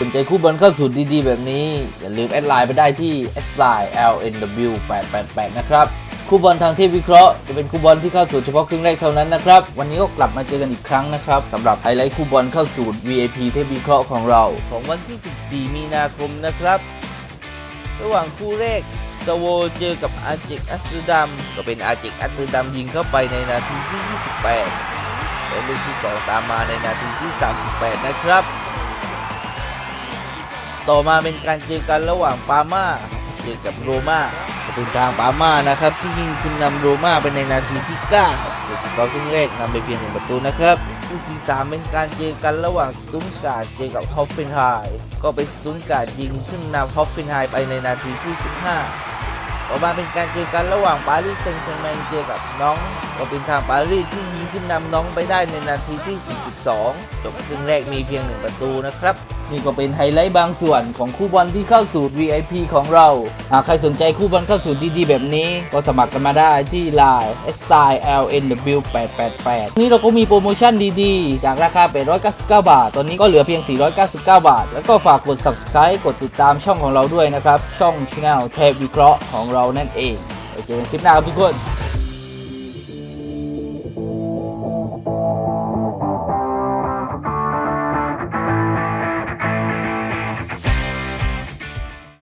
สนใจคู่บอลเข้าสูตรดีๆ แบบนี้ อย่าลืมแอดไลน์ไปได้ที่ s l i lnw 8 8 8นะครับคู่บอลทางเทพวิเคราะห์จะเป็นคู่บอลที่เข้าสูตรเฉพาะครึ่งแรกเท่านั้นนะครับ วันนี้ก็กลับมาเจอกันอีกครั้งนะครับสำหรับไฮไลท์คู่บอลเข้าสูตร VIP เทพวิเคราะห์ของเรา ของวันที่ 14 มีนาคมนะครับ ระหว่างคู่แรกสโวเจอกับอาเจกอัสตอร์ดัมก็เป็นอาเจกอัสตอร์ดัมยิงเข้าไปในนาทีที่ 28และลูกที่ 2 ตามมาในนาทีที่ 38 นะครับ ต่อมาเป็นการเจอกันระหว่างปาม่าเจอกับโรม่าจะเป็นทางปาม่านะครับ ที่ยิงขึ้นนำโรม่าไปในนาทีที่9โดยเฉพาะครึ่งแรกนำไปเพียงหนึ่งประตูนะครับคู่ที่3เป็นการเจอกันระหว่างสตุนการ์ดเจอกับฮอฟเฟนไฮก็เป็นสตุนการ์ดยิงขึ้นนำฮอฟเฟนไฮไปในนาทีที่ 15 ต่อมาเป็นการเจอกันระหว่างปารีสแซงต์แชร์แมงเจอกับน้องก็เป็นทางปารีสที่ยิงขึ้นนำน้องไปได้ในนาทีที่ 42 จบครึ่งแรกมีเพียงหนึ่งประตูนะครับ นี่ก็เป็นไฮไลท์บางส่วนของคู่บอลที่เข้าสู่ VIP ของเรา หากใครสนใจคู่บอลเข้าสู่ดีๆ แบบนี้ ก็สมัครกันมาได้ที่ Line s t y l n w 8 8 8นี่เราก็มีโปรโมชั่นดีๆ จากราคา 899 บาท ตอนนี้ก็เหลือเพียง 499 บาท แล้วก็ฝากกด subscribe กดติดตามช่องของเราด้วยนะครับ ช่อง Channel เทพวิเคราะห์ของเรานั่นเองไว้เจอกันคลิปหน้าครับทุกคน